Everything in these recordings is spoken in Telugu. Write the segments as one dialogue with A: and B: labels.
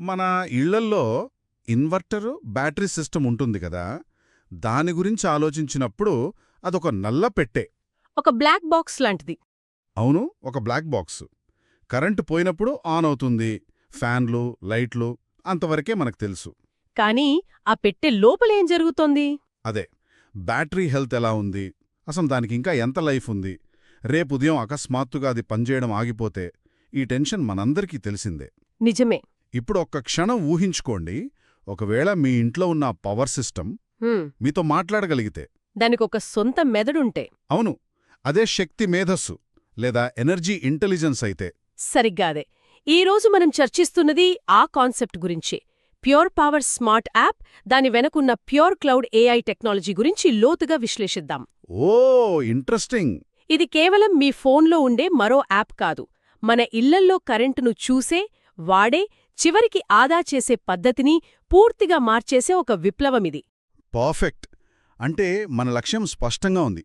A: మన ఇళ్ళల్లో ఇన్వర్టర్ బ్యాటరీ సిస్టమ్ ఉంటుంది కదా. దాని గురించి ఆలోచించినప్పుడు అదొక నల్ల పెట్టె.
B: ఒక బ్లాక్ బాక్స్ లాంటిది.
A: అవును ఒక బ్లాక్ బాక్స్. కరెంటు పోయినప్పుడు ఆన్ అవుతుంది. ఫ్యాన్లు లైట్లు అంతవరకే మనకు తెలుసు.
B: కానీ ఆ పెట్టె లోపలేం జరుగుతోంది?
A: అదే బ్యాటరీ హెల్త్ ఎలా ఉంది? అసలు దానికి ఇంకా ఎంత లైఫ్ ఉంది? రేపు ఉదయం అకస్మాత్తుగా అది పనిచేయడం ఆగిపోతే ఈ టెన్షన్ మనందరికీ తెలిసిందే.
B: నిజమే.
A: ఇప్పుడు ఒక్క క్షణం ఊహించుకోండి. ఒకవేళ మీ ఇంట్లో ఉన్న పవర్ సిస్టమ్ మీతో మాట్లాడగలిగితే.
B: దానికొక సొంత మెదడుంటే.
A: అవును. అదే శక్తి మేధస్సు లేదా ఎనర్జీ ఇంటెలిజెన్స్ అయితే.
B: సరిగ్గా అదే. ఈరోజు మనం చర్చిస్తున్నది ఆ కాన్సెప్ట్ గురించి. ప్యూర్ పవర్ స్మార్ట్ యాప్ దాని వెనకున్న ప్యూర్ క్లౌడ్ ఏఐ టెక్నాలజీ గురించి లోతుగా విశ్లేషిద్దాం.
A: ఓ ఇంట్రెస్టింగ్.
B: ఇది కేవలం మీ ఫోన్లో ఉండే మరో యాప్ కాదు. మన ఇళ్ళల్లో కరెంటును చూసే వాడే చివరికి ఆదా చేసే పద్ధతిని పూర్తిగా మార్చేసే ఒక విప్లవమిది.
A: పర్ఫెక్ట్. అంటే మన లక్ష్యం స్పష్టంగా ఉంది.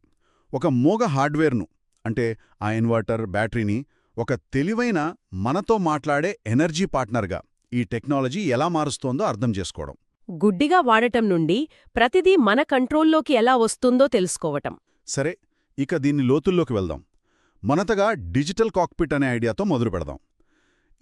A: ఒక మోగ హార్డ్వేర్ను అంటే ఆ ఇన్వర్టర్ బ్యాటరీని ఒక తెలివైన మనతో మాట్లాడే ఎనర్జీ పార్ట్నర్గా ఈ టెక్నాలజీ ఎలా మారుస్తోందో అర్థం చేసుకోవడం.
B: గుడ్డిగా వాడటం నుండి ప్రతిదీ మన కంట్రోల్లోకి ఎలా వస్తుందో తెలుసుకోవటం.
A: సరే ఇక దీన్ని లోతుల్లోకి వెళ్దాం. మొనతగా డిజిటల్ కాక్పిట్ అనే ఐడియాతో మొదలు పెడదాం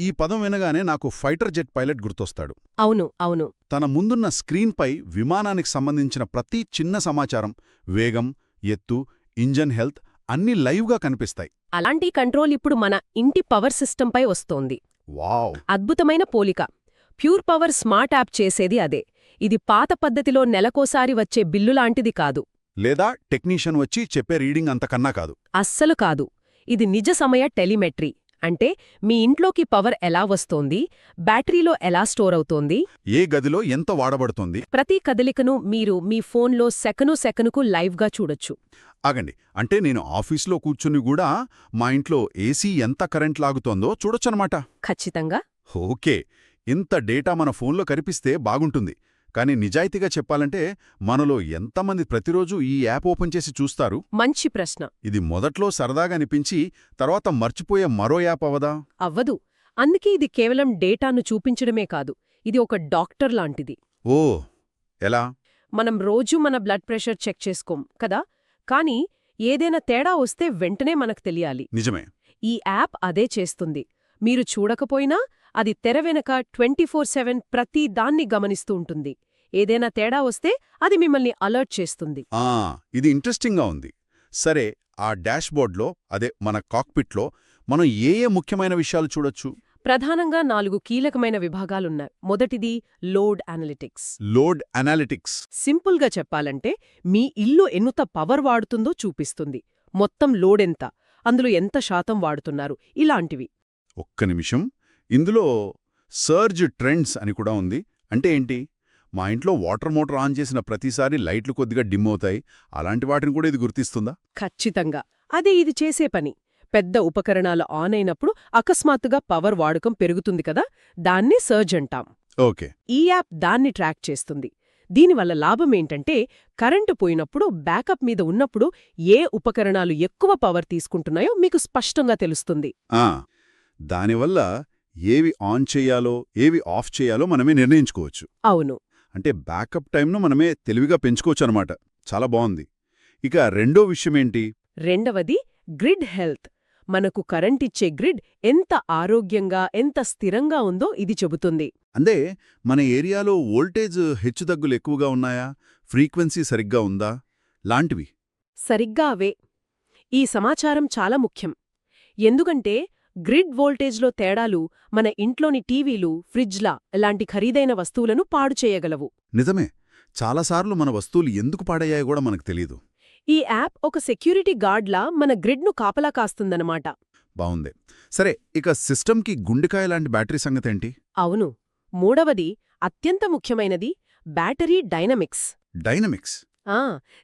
A: ఈ పదం వినగానే నాకు ఫైటర్ జెట్ పైలట్ గుర్తొస్తాడు.
B: అవును అవును.
A: తన ముందున్న స్క్రీన్పై విమానానికి సంబంధించిన ప్రతి చిన్న సమాచారం వేగం ఎత్తు ఇంజన్ హెల్త్ అన్నీ లైవ్గా కనిపిస్తాయి.
B: అలాంటి కంట్రోల్ ఇప్పుడు మన ఇంటి పవర్ సిస్టంపై వస్తోంది.
A: వావ్!
B: అద్భుతమైన పోలిక. ప్యూర్ పవర్ స్మార్ట్ యాప్ చేసేది అదే. ఇది పాత పద్ధతిలో నెలకోసారి వచ్చే బిల్లు లాంటిది కాదు.
A: లేదా టెక్నీషియన్ వచ్చి చెప్పే రీడింగ్ అంతకన్నా కాదు.
B: అస్సలు కాదు. ఇది నిజ సమయ టెలిమెట్రీ. అంటే మీ ఇంట్లోకి పవర్ ఎలా వస్తోంది? బ్యాటరీలో ఎలా స్టోర్ అవుతోంది?
A: ఏ గదిలో ఎంత వాడబడుతోంది?
B: ప్రతి కదలికను మీరు మీ ఫోన్లో సెకను సెకనుకు లైవ్గా చూడొచ్చు.
A: ఆగండి. అంటే నేను ఆఫీస్లో కూర్చుని కూడా మా ఇంట్లో ఏసీ ఎంత కరెంట్ లాగుతోందో చూడొచ్చనమాట.
B: ఖచ్చితంగా.
A: ఓకే. ఇంత డేటా మన ఫోన్లో కనిపిస్తే బాగుంటుంది. కానీ నిజాయితీగా చెప్పాలంటే మనలో ఎంతమంది ప్రతిరోజు ఈ యాప్ ఓపెన్ చేసి చూస్తారు?
B: మంచి ప్రశ్న.
A: ఇది మొదట్లో సరదాగా అనిపించి తర్వాత మర్చిపోయే మరో యాప్ అవదా?
B: అవ్వదు. అందుకే ఇది కేవలం డేటాను చూపించడమే కాదు. ఇది ఒక డాక్టర్ లాంటిది.
A: ఓ! ఎలా?
B: మనం రోజూ మన బ్లడ్ ప్రెషర్ చెక్ చేసుకోం కదా? కానీ ఏదైనా తేడా వస్తే వెంటనే మనకు తెలియాలి.
A: నిజమే.
B: ఈ యాప్ అదే చేస్తుంది. మీరు చూడకపోయినా అది తెర వెనక ట్వంటీ ఫోర్ సెవెన్ ప్రతి దాన్ని గమనిస్తూ ఉంటుంది. ఏదైనా తేడా వస్తే అది మిమ్మల్ని అలర్ట్ చేస్తుంది.
A: ఆ ఇది ఇంట్రెస్టింగ్గా ఉంది. సరే ఆ డాష్బోర్డ్లో అదే మన కాక్పిట్లో మనం ఏ ఏ ముఖ్యమైన విషయాలు చూడొచ్చు?
B: ప్రధానంగా నాలుగు కీలకమైన విభాగాలున్నాయి. మొదటిది లోడ్ అనలిటిక్స్.
A: Load analytics.
B: సింపుల్గా చెప్పాలంటే మీ ఇల్లు ఎన్నుత పవర్ వాడుతుందో చూపిస్తుంది. మొత్తం లోడ్ ఎంత? అందులో ఎంత శాతం వాడుతున్నారు? ఇలాంటివి.
A: ఒక్క నిమిషం. ఇందులో సర్జ్ ట్రెండ్స్ అని కూడా ఉంది. అంటే ఏంటి? మా ఇంట్లో వాటర్ మోటార్ ఆన్ చేసిన ప్రతిసారి లైట్లు కొద్దిగా డిమ్ అవుతాయి. అలాంటి వాటిని కూడా ఇది గుర్తిస్తుందా?
B: ఖచ్చితంగా. అదే ఇది చేసే పని. పెద్ద ఉపకరణాలు ఆన్ అయినప్పుడు అకస్మాత్తుగా పవర్ వాడకం పెరుగుతుంది కదా? దాన్ని సర్జ్ అంటాం.
A: ఓకే.
B: ఈ యాప్ దాన్ని ట్రాక్ చేస్తుంది. దీనివల్ల లాభమేంటంటే కరెంటు పోయినప్పుడు బ్యాకప్ మీద ఉన్నప్పుడు ఏ ఉపకరణాలు ఎక్కువ పవర్ తీసుకుంటున్నాయో మీకు స్పష్టంగా తెలుస్తుంది.
A: ఆ! దానివల్ల ఏవి ఆన్ చేయాలో ఏవి ఆఫ్ చేయాలో మనమే నిర్ణయించుకోవచ్చు.
B: అవును.
A: అంటే బ్యాకప్ టైంను మనమే తెలివిగా పెంచుకోవచ్చు అనమాట చాలా బాగుంది ఇక రెండో విషయమేంటి?
B: రెండవది గ్రిడ్ హెల్త్. మనకు కరెంటిచ్చే గ్రిడ్ ఎంత ఆరోగ్యంగా ఎంత స్థిరంగా ఉందో ఇది చెబుతుంది.
A: అంటే మన ఏరియాలో వోల్టేజ్ హెచ్చుతగ్గులు ఎక్కువగా ఉన్నాయా? ఫ్రీక్వెన్సీ సరిగ్గా ఉందా? లాంటివి.
B: సరిగ్గా అవే. ఈ సమాచారం చాలా ముఖ్యం. ఎందుకంటే గ్రిడ్ వోల్టేజ్లో తేడాలు మన ఇంట్లోని టీవీలు ఫ్రిడ్జ్లా లాంటి ఖరీదైన వస్తువులను పాడు చేయగలవు.
A: నిజమే. చాలాసార్లు మన వస్తువులు ఎందుకు పాడయ్యాయో కూడా మనకు తెలీదు.
B: ఈ యాప్ ఒక సెక్యూరిటీ గార్డ్లా మన గ్రిడ్ను కాపలా కాస్తుందన్నమాట.
A: బావుంది. సరే ఇక సిస్టమ్కి గుండెకాయ లాంటి బ్యాటరీ సంగతేంటి?
B: అవును. మూడవది అత్యంత ముఖ్యమైనది బ్యాటరీ డైనమిక్స్.
A: డైనమిక్స్?
B: ఆ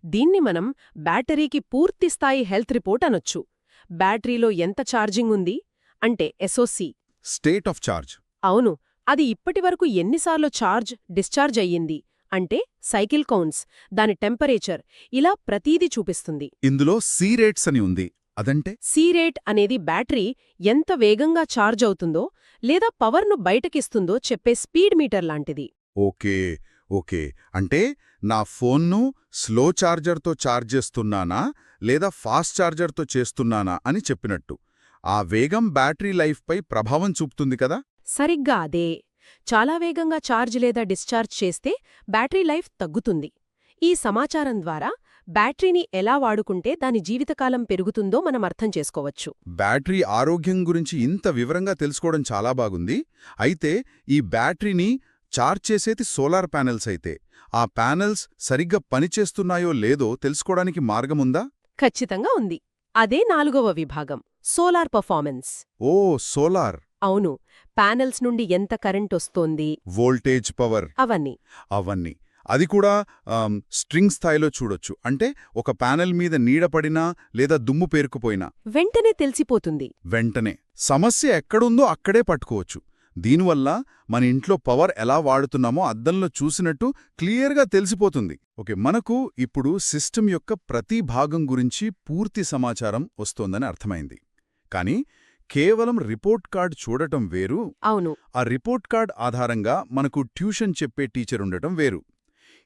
B: దీన్ని మనం బ్యాటరీకి పూర్తిస్థాయి హెల్త్ రిపోర్ట్ అనొచ్చు. బ్యాటరీలో ఎంత ఛార్జింగ్ ఉంది? అంటే ఎస్ఓసి
A: స్టేట్ ఆఫ్ చార్జ్
B: అవును అది ఇప్పటివరకు ఎన్నిసార్లు ఛార్జ్ డిశ్చార్జ్ అయ్యింది. అంటే సైకిల్ కౌంట్స్ దాని టెంపరేచర్ ఇలా ప్రతీది చూపిస్తుంది.
A: ఇందులో సీ రేట్స్ అని ఉంది. అదంటే?
B: సి రేట్ అనేది బ్యాటరీ ఎంత వేగంగా ఛార్జ్ అవుతుందో లేదా పవర్ను బయటకిస్తుందో చెప్పే స్పీడ్ మీటర్ లాంటిది.
A: Okay okay. అంటే నా ఫోన్ను స్లో ఛార్జర్తో ఛార్జ్ చేస్తున్నానా లేదా ఫాస్ట్ ఛార్జర్తో చేస్తున్నానా అని చెప్పినట్టు. ఆ వేగం బ్యాటరీ లైఫ్పై ప్రభావం చూపుతుంది కదా?
B: సరిగ్గా అదే. చాలా వేగంగా ఛార్జ్ లేదా డిశ్చార్జ్ చేస్తే బ్యాటరీ లైఫ్ తగ్గుతుంది. ఈ సమాచారం ద్వారా బ్యాటరీని ఎలా వాడుకుంటే దాని జీవితకాలం పెరుగుతుందో మనం అర్థం చేసుకోవచ్చు.
A: బ్యాటరీ ఆరోగ్యం గురించి ఇంత వివరంగా తెలుసుకోవడం చాలా బాగుంది. అయితే ఈ బ్యాటరీని ఛార్జ్ చేసేది సోలార్ ప్యానెల్స్ అయితే. ఆ ప్యానెల్స్ సరిగ్గా పనిచేస్తున్నాయో లేదో తెలుసుకోవడానికి మార్గముందా
B: ఖచ్చితంగా ఉంది. అదే నాలుగవ విభాగం. Solar performance.
A: ఓ సోలార్.
B: అవును ప్యానెల్స్ నుండి ఎంత కరెంట్ వస్తోంది?
A: Voltage power.
B: అవన్నీ.
A: అవన్నీ. అది కూడా స్ట్రింగ్ స్థాయిలో చూడొచ్చు. అంటే ఒక ప్యానెల్ మీద నీడ పడినా లేదా దుమ్ము పేరుకుపోయినా.
B: వెంటనే తెలిసిపోతుంది.
A: వెంటనే. సమస్య ఎక్కడుందో అక్కడే పట్టుకోవచ్చు. దీనివల్ల మన ఇంట్లో పవర్ ఎలా వాడుతున్నామో అద్దంలో చూసినట్టు క్లియర్గా తెలిసిపోతుంది. ఓకే మనకు ఇప్పుడు సిస్టమ్ యొక్క ప్రతి భాగం గురించి పూర్తి సమాచారం వస్తోందని అర్థమైంది. కానీ కేవలం రిపోర్ట్ కార్డ్ చూడటం వేరు.
B: అవును.
A: ఆ రిపోర్ట్ కార్డ్ ఆధారంగా మనకు ట్యూషన్ చెప్పే టీచర్ ఉండటం వేరు.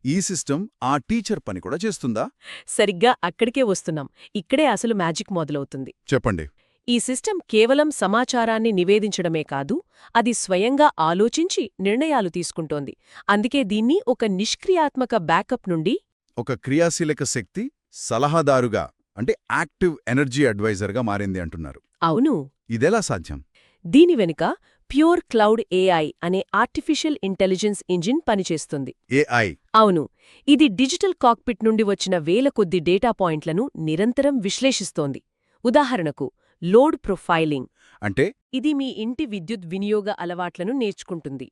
A: ఈ సిస్టమ్ ఆ టీచర్ పని కూడా చేస్తుందా?
B: సరిగ్గా అక్కడికే వస్తున్నాం. ఇక్కడే అసలు మ్యాజిక్ మొదలవుతుంది.
A: చెప్పండి.
B: ఈ సిస్టమ్ కేవలం సమాచారాన్ని నివేదించడమే కాదు అది స్వయంగా ఆలోచించి నిర్ణయాలు తీసుకుంటోంది. అందుకే దీన్ని ఒక నిష్క్రియాత్మక బ్యాకప్ నుండి
A: ఒక క్రియాశీలక శక్తి సలహాదారుగా అంటే యాక్టివ్ ఎనర్జీ అడ్వైజర్గా మారింది అంటున్నారు.
B: అవును.
A: ఇదెలా సాధ్యం?
B: దీని వెనుక ప్యూర్ క్లౌడ్ ఏఐ అనే ఆర్టిఫిషియల్ ఇంటెలిజెన్స్ ఇంజిన్ పనిచేస్తుంది.
A: ఏఐ.
B: అవును. ఇది డిజిటల్ కాక్పిట్ నుండి వచ్చిన వేల కొద్ది డేటా పాయింట్లను నిరంతరం విశ్లేషిస్తోంది. ఉదాహరణకు లోడ్ ప్రొఫైలింగ్.
A: అంటే?
B: ఇది మీ ఇంటి విద్యుత్ వినియోగ అలవాట్లను నేర్చుకుంటుంది.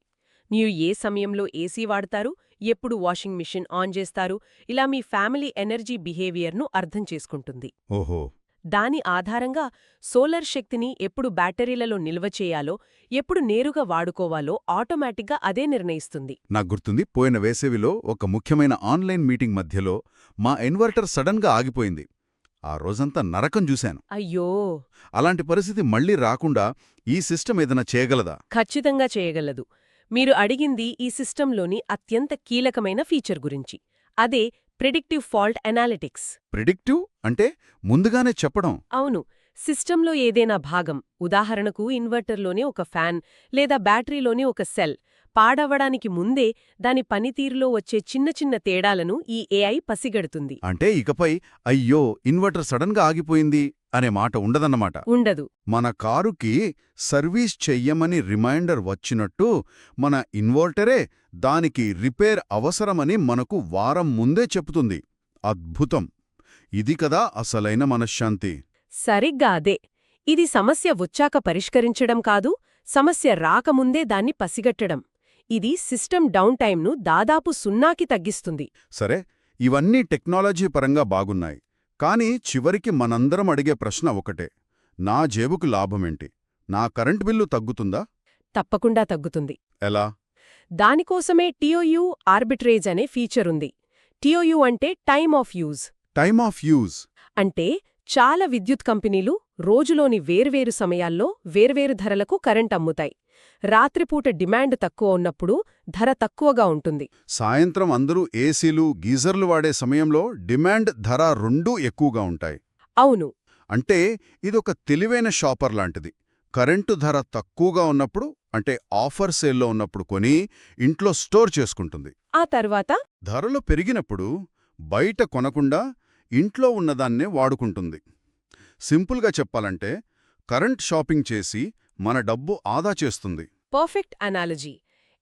B: మీరు ఏ సమయంలో ఏసీ వాడతారు? ఎప్పుడు వాషింగ్ మిషన్ ఆన్ చేస్తారు? ఇలా మీ ఫ్యామిలీ ఎనర్జీ బిహేవియర్ను అర్థం చేసుకుంటుంది.
A: ఓహో.
B: దాని ఆధారంగా సోలార్ శక్తిని ఎప్పుడు బ్యాటరీలలో నిల్వ చేయాలో ఎప్పుడు నేరుగా వాడుకోవాలో ఆటోమేటిక్గా అదే నిర్ణయిస్తుంది.
A: నాకు గుర్తుంది పోయిన వేసవిలో ఒక ముఖ్యమైన ఆన్లైన్ మీటింగ్ మధ్యలో మా ఇన్వర్టర్ సడన్గా ఆగిపోయింది. ఆ రోజంతా నరకం చూశాను.
B: అయ్యో!
A: అలాంటి పరిస్థితి మళ్ళీ రాకుండా ఈ సిస్టమ్ ఏదైనా చేయగలదా?
B: ఖచ్చితంగా చేయగలదు. మీరు అడిగింది ఈ సిస్టంలోని అత్యంత కీలకమైన ఫీచర్ గురించి. అదే ప్రిడిక్టివ్ ఫాల్ట్ అనాలిటిక్స్.
A: ప్రిడిక్టివ్ అంటే ముందుగానే చెప్పడం.
B: అవును సిస్టంలో ఏదైనా భాగం ఉదాహరణకు ఇన్వర్టర్లోని ఒక ఫ్యాన్ లేదా బ్యాటరీలోని ఒక సెల్ పాడవడానికి ముందే దాని పనితీరులో వచ్చే చిన్న చిన్న తేడాలను ఈ ఏఐ పసిగడుతుంది.
A: అంటే ఇకపై అయ్యో ఇన్వర్టర్ సడన్గా ఆగిపోయింది అనే మాట ఉండదన్నమాట.
B: ఉండదు.
A: మన కారుకి సర్వీస్ చెయ్యమని రిమైండర్ వచ్చినట్టు మన ఇన్వర్టరే దానికి రిపేర్ అవసరమని మనకు వారం ముందే చెప్తుంది అద్భుతం! ఇది కదా అసలైన మనశ్శాంతి.
B: సరిగ్గా అదే. ఇది సమస్య వచ్చాక పరిష్కరించడం కాదు సమస్య రాకముందే దాన్ని పసిగట్టడం. ఇది సిస్టమ్ డౌన్ టైంను దాదాపు సున్నాకి తగ్గిస్తుంది.
A: సరే ఇవన్నీ టెక్నాలజీ పరంగా బాగున్నాయి. కానీ చివరికి మనందరం అడిగే ప్రశ్న ఒకటే. నా జేబుకు లాభమేంటి? నా కరెంట్ బిల్లు తగ్గుతుందా?
B: తప్పకుండా తగ్గుతుంది.
A: ఎలా?
B: దానికోసమే టిఓయు ఆర్బిట్రేజ్ అనే ఫీచర్ ఉంది టిఓయు అంటే time of use.
A: Time of use.
B: అంటే చాలా విద్యుత్ కంపెనీలు రోజులోని వేర్వేరు సమయాల్లో వేర్వేరు ధరలకు కరెంట్ అమ్ముతాయి రాత్రిపూట డిమాండ్ తక్కువ ఉన్నప్పుడు ధర తక్కువగా ఉంటుంది.
A: సాయంత్రం అందరూ ఏసీలు గీజర్లు వాడే సమయంలో డిమాండ్ ధర రెండూ ఎక్కువగా ఉంటాయి.
B: అవును.
A: అంటే ఇదొక తెలివైన షాపర్ లాంటిది. కరెంటు ధర తక్కువగా ఉన్నప్పుడు అంటే ఆఫర్ సేల్లో ఉన్నప్పుడు కొని ఇంట్లో స్టోర్ చేసుకుంటుంది.
B: ఆ తర్వాత?
A: ధరలు పెరిగినప్పుడు బయట కొనకుండా ఇంట్లో ఉన్నదాన్నే వాడుకుంటుంది. సింపుల్గా చెప్పాలంటే కరెంట్ షాపింగ్ చేసి మన డబ్బు ఆదా చేస్తుంది.
B: Perfect analogy.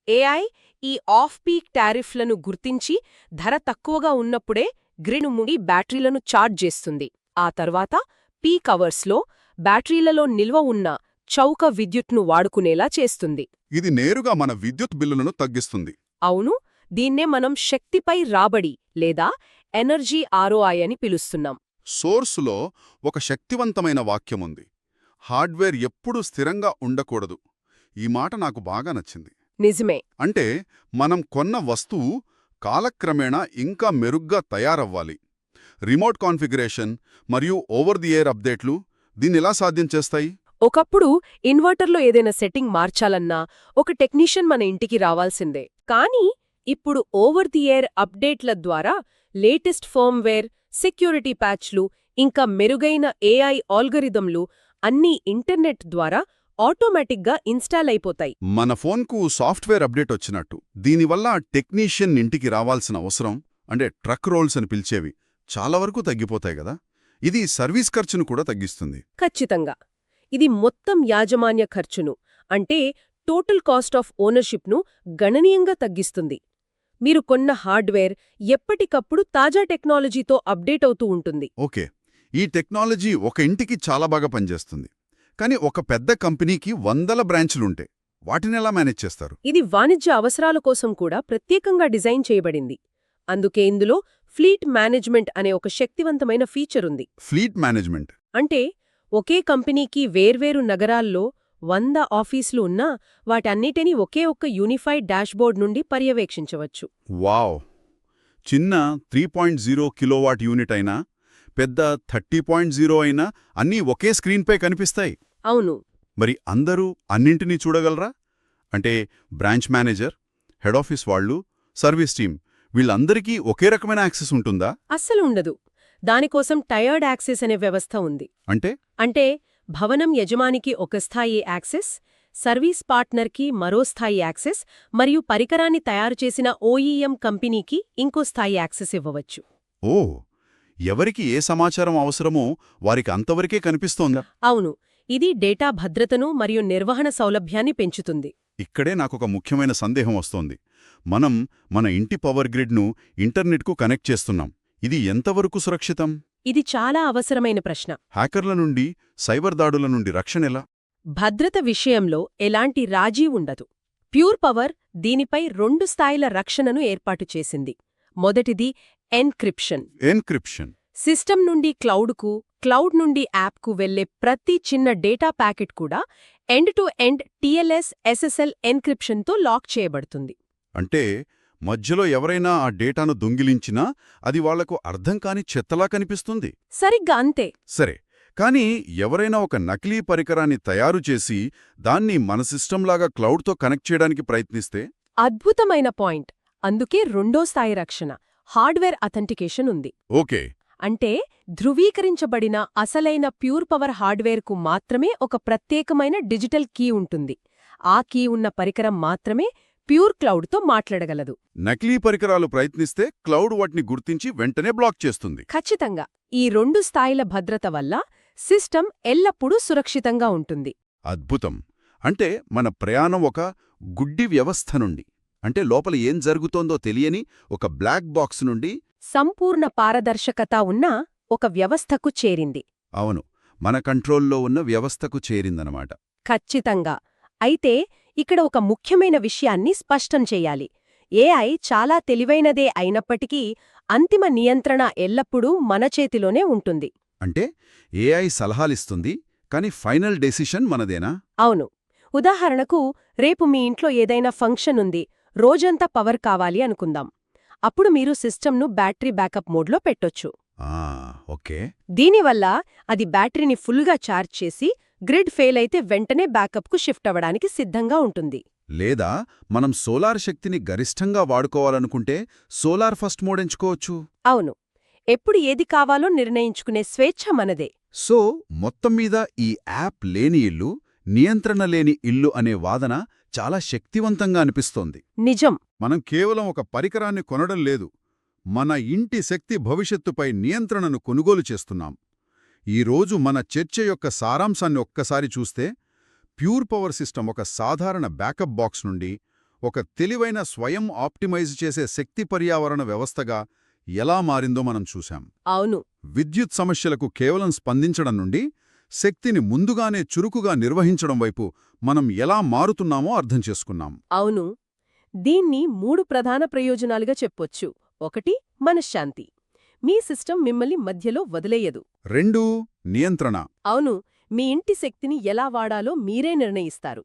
B: ఏఐ ఈ ఆఫ్ పీక్ టారిఫ్లను గుర్తించి ధర తక్కువగా ఉన్నప్పుడే గ్రిడ్ ముగి బ్యాటరీలను ఛార్జ్ చేస్తుంది. ఆ తర్వాత పీక్ అవర్స్లో బ్యాటరీలలో నిల్వ ఉన్న చౌక విద్యుత్ను వాడుకునేలా చేస్తుంది.
A: ఇది నేరుగా మన విద్యుత్ బిల్లులను తగ్గిస్తుంది.
B: అవును దీన్నే మనం శక్తిపై రాబడి లేదా ఎనర్జీ ఆర్ఓఐ అని పిలుస్తున్నాం.
A: సోర్సులో ఒక శక్తివంతమైన వాక్యముంది హార్డ్వేర్ ఎప్పుడూ స్థిరంగా ఉండకూడదు. ఈ మాట నాకు బాగా నచ్చింది.
B: నిజమే.
A: అంటే మనం కొన్న వస్తువు కాలక్రమేణా ఇంకా మెరుగ్గా తయారవ్వాలి. రిమోట్ కాన్ఫిగరేషన్ మరియు ఓవర్ ది ఎయిర్ అప్డేట్లు దీన్ని ఎలా సాధ్యం చేస్తాయి?
B: ఒకప్పుడు ఇన్వర్టర్లో ఏదైనా సెట్టింగ్ మార్చాలన్నా ఒక టెక్నీషియన్ మన ఇంటికి రావాల్సిందే. కానీ ఇప్పుడు ఓవర్ ది ఎయిర్ అప్డేట్ల ద్వారా లేటెస్ట్ ఫర్మ్వేర్ సెక్యూరిటీ ప్యాచ్లు ఇంకా మెరుగైన ఏఐ ఆల్గరిథంలు అన్నీ ఇంటర్నెట్ ద్వారా ఆటోమేటిక్గా ఇన్స్టాల్ అయిపోతాయి.
A: మన ఫోన్కు సాఫ్ట్వేర్ అప్డేట్ వచ్చినట్టు. దీనివల్ల టెక్నీషియన్ ఇంటికి రావాల్సిన అవసరం అంటే ట్రక్ రోల్స్ అని పిలిచేవి చాలా వరకు తగ్గిపోతాయి కదా. ఇది సర్వీస్ ఖర్చును కూడా తగ్గిస్తుంది.
B: ఖచ్చితంగా. ఇది మొత్తం యాజమాన్య ఖర్చును అంటే టోటల్ కాస్ట్ ఆఫ్ ఓనర్షిప్ను గణనీయంగా తగ్గిస్తుంది. మీరు కొన్న హార్డ్వేర్ ఎప్పటికప్పుడు తాజా టెక్నాలజీతో అప్డేట్ అవుతూ ఉంటుంది.
A: ఓకే. ఈ టెక్నాలజీ ఒక ఇంటికి చాలా బాగా పనిచేస్తుంది. కానీ ఒక పెద్ద కంపెనీకి వందల బ్రాంచ్లుంటాయి వాటిని ఎలా మేనేజ్ చేస్తారు?
B: ఇది వాణిజ్య అవసరాల కోసం కూడా ప్రత్యేకంగా డిజైన్ చేయబడింది. అందుకే ఇందులో ఫ్లీట్ మేనేజ్మెంట్ అనే ఒక శక్తివంతమైన ఫీచర్ ఉంది
A: ఫ్లీట్ మేనేజ్మెంట్?
B: అంటే ఒకే కంపెనీకి వేర్వేరు నగరాల్లో వంద ఆఫీసులు ఉన్నా వాటన్నిటినీ ఒకే ఒక్క యూనిఫైడ్ డాష్బోర్డ్ నుండి పర్యవేక్షించవచ్చు.
A: వావ్! చిన్న three point zero kilowatt unit అయినా పెద్ద థర్టీ పాయింట్ జీరో అయినా అన్నీ ఒకే స్క్రీన్పై కనిపిస్తాయి.
B: అవును.
A: మరి అందరూ అన్నింటినీ చూడగలరా? అంటే బ్రాంచ్ మేనేజర్ హెడ్ ఆఫీస్ వాళ్ళు సర్వీస్ టీం వీళ్ళందరికీ ఒకే రకమైన యాక్సెస్ ఉంటుందా?
B: అస్సలు ఉండదు. దానికోసం టయర్డ్ యాక్సెస్ అనే వ్యవస్థ ఉంది.
A: అంటే?
B: అంటే భవనం యజమానికి ఒక స్థాయి యాక్సెస్ సర్వీస్ పార్ట్నర్కి మరో స్థాయి యాక్సెస్ మరియు పరికరాన్ని తయారు చేసిన ఓఈఎం కంపెనీకి ఇంకో స్థాయి యాక్సెస్ ఇవ్వవచ్చు.
A: ఓ! ఎవరికి ఏ సమాచారం అవసరమో వారికి అంతవరకే కనిపిస్తోందా?
B: అవును. ఇది డేటా భద్రతను మరియు నిర్వహణ సౌలభ్యాన్ని పెంచుతుంది.
A: ఇక్కడే నాకొక ముఖ్యమైన సందేహం వస్తోంది. మనం మన ఇంటి పవర్ గ్రిడ్ను ఇంటర్నెట్కు కనెక్ట్ చేస్తున్నాం. ఇది ఎంతవరకు సురక్షితం?
B: ఇది చాలా అవసరమైన ప్రశ్న.
A: హ్యాకర్ల నుండి సైబర్ దాడుల నుండి రక్షణెలా
B: భద్రత విషయంలో ఎలాంటి రాజీ ఉండదు. ప్యూర్ పవర్ దీనిపై రెండు స్థాయిల రక్షణను ఏర్పాటు చేసింది. మొదటిది ఎన్క్రిప్షన్
A: ఎన్క్రిప్షన్
B: సిస్టమ్ నుండి క్లౌడ్కు క్లౌడ్ నుండి యాప్కు వెళ్ళే ప్రతి చిన్న డేటా ప్యాకెట్ కూడా end to end TLS SSL ఎన్క్రిప్షన్తో lock చేయబడుతుంది.
A: అంటే మధ్యలో ఎవరైనా ఆ డేటాను దొంగిలించినా అది వాళ్ళకు అర్థం కాని చెత్తలా కనిపిస్తుంది.
B: సరిగ్గా అంతే.
A: సరే కానీ ఎవరైనా ఒక నకిలీ పరికరాన్ని తయారు చేసి దాన్ని మన సిస్టంలాగా క్లౌడ్తో కనెక్ట్ చేయడానికి ప్రయత్నిస్తే?
B: అద్భుతమైన పాయింట్. అందుకే రెండో స్థాయి రక్షణ. హార్డ్వేర్ అథెంటికేషన్ ఉంది.
A: ఓకే.
B: అంటే ధృవీకరించబడిన అసలైన ప్యూర్ పవర్ హార్డ్వేర్కు మాత్రమే ఒక ప్రత్యేకమైన డిజిటల్ కీ ఉంటుంది. ఆ కీ ఉన్న పరికరం మాత్రమే ప్యూర్ క్లౌడ్తో మాట్లాడగలదు.
A: నకిలీ పరికరాలు ప్రయత్నిస్తే క్లౌడ్ వాటిని గుర్తించి వెంటనే బ్లాక్ చేస్తుంది.
B: ఖచ్చితంగా. ఈ రెండు స్థాయిల భద్రత వల్ల సిస్టమ్ ఎల్లప్పుడూ సురక్షితంగా ఉంటుంది.
A: అద్భుతం. అంటే మన ప్రయాణం ఒక గుడ్డి వ్యవస్థ నుండి. అంటే లోపల ఏం జరుగుతోందో తెలియని ఒక బ్లాక్ బాక్స్ నుండి
B: సంపూర్ణ పారదర్శకత ఉన్న ఒక వ్యవస్థకు చేరింది.
A: అవును మన కంట్రోల్లో ఉన్న వ్యవస్థకు చేరిందనమాట.
B: ఖచ్చితంగా. అయితే ఇక్కడ ఒక ముఖ్యమైన విషయాన్ని స్పష్టం చెయ్యాలి ఏఐ చాలా తెలివైనదే అయినప్పటికీ అంతిమ నియంత్రణ ఎల్లప్పుడూ మన చేతిలోనే ఉంటుంది.
A: అంటే ఏఐ సలహాలిస్తుంది కానీ ఫైనల్ డెసిషన్ మనదేనా?
B: అవును. ఉదాహరణకు రేపు మీ ఇంట్లో ఏదైనా ఫంక్షన్ ఉంది రోజంతా పవర్ కావాలి అనుకుందాం. అప్పుడు మీరు సిస్టమ్ను బ్యాటరీ బ్యాకప్ మోడ్లో పెట్టొచ్చు.
A: ఆ ఓకే.
B: దీనివల్ల అది బ్యాటరీని ఫుల్గా ఛార్జ్ చేసి గ్రిడ్ ఫెయిల్ అయితే వెంటనే బ్యాకప్కు షిఫ్ట్ అవ్వడానికి సిద్ధంగా ఉంటుంది.
A: లేదా మనం సోలార్ శక్తిని గరిష్టంగా వాడుకోవాలనుకుంటే సోలార్ ఫస్ట్ మోడ్ ఎంచుకోవచ్చు.
B: అవును. ఎప్పుడు ఏది కావాలో నిర్ణయించుకునే స్వేచ్ఛ మనదే.
A: సో మొత్తం మీద ఈ యాప్ లేని ఇల్లు నియంత్రణ లేని ఇల్లు అనే వాదన చాలా శక్తివంతంగా అనిపిస్తోంది.
B: నిజం.
A: మనం కేవలం ఒక పరికరాన్ని కొనడం లేదు. మన ఇంటి శక్తి భవిష్యత్తుపై నియంత్రణను కొనుగోలు చేస్తున్నాం. ఈరోజు మన చర్చ యొక్క సారాంశాన్ని ఒక్కసారి చూస్తే ప్యూర్ పవర్ సిస్టమ్ ఒక సాధారణ బ్యాకప్ బాక్స్ నుండి ఒక తెలివైన స్వయం ఆప్టిమైజ్ చేసే శక్తి పర్యావరణ వ్యవస్థగా ఎలా మారిందో మనం చూశాం.
B: అవును.
A: విద్యుత్ సమస్యలకు కేవలం స్పందించడం నుండి శక్తిని ముందుగానే చురుకుగా నిర్వహించడం వైపు మనం ఎలా మారుతున్నామో అర్థం చేసుకున్నాం.
B: అవును. దీన్ని మూడు ప్రధాన ప్రయోజనాలుగా చెప్పొచ్చు. ఒకటి మనశ్శాంతి. మీ సిస్టమ్ మిమ్మల్ని మధ్యలో వదిలేయదు.
A: రెండు నియంత్రణ.
B: అవును. మీ ఇంటి శక్తిని ఎలా వాడాలో మీరే నిర్ణయిస్తారు.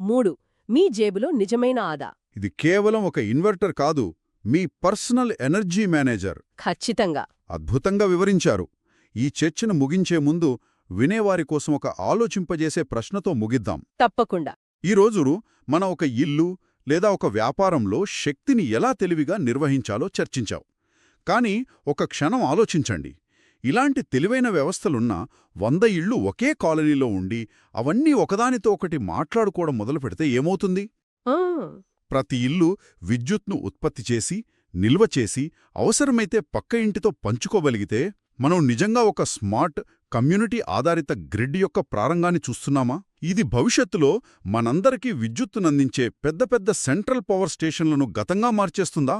B: మూడు మీ జేబులో నిజమైన ఆదా.
A: ఇది కేవలం ఒక ఇన్వర్టర్ కాదు మీ పర్సనల్ ఎనర్జీ మేనేజర్.
B: ఖచ్చితంగా.
A: అద్భుతంగా వివరించారు. ఈ చర్చను ముగించే ముందు వినేవారి కోసం ఒక ఆలోచింపజేసే ప్రశ్నతో ముగిద్దాం.
B: తప్పకుండా.
A: ఈరోజు మన ఒక ఇల్లు లేదా ఒక వ్యాపారంలో శక్తిని ఎలా తెలివిగా నిర్వహించాలో చర్చించాం కానీ ఒక క్షణం ఆలోచించండి. ఇలాంటి తెలివైన వ్యవస్థలున్న వంద ఇళ్ళు ఒకే కాలనీలో ఉండి అవన్నీ ఒకదానితో ఒకటి మాట్లాడుకోవడం మొదలు పెడితే ఏమవుతుంది? ప్రతి ఇల్లు విద్యుత్ను ఉత్పత్తి చేసి నిల్వ చేసి అవసరమైతే పక్క ఇంటితో పంచుకోగలిగితే మనం నిజంగా ఒక స్మార్ట్ కమ్యూనిటీ ఆధారిత గ్రిడ్ యొక్క ప్రారంగాన్ని చూస్తున్నామా? ఇది భవిష్యత్తులో మనందరికీ విద్యుత్తునందించే పెద్ద పెద్ద సెంట్రల్ పవర్ స్టేషన్లను గతంగా మార్చేస్తుందా?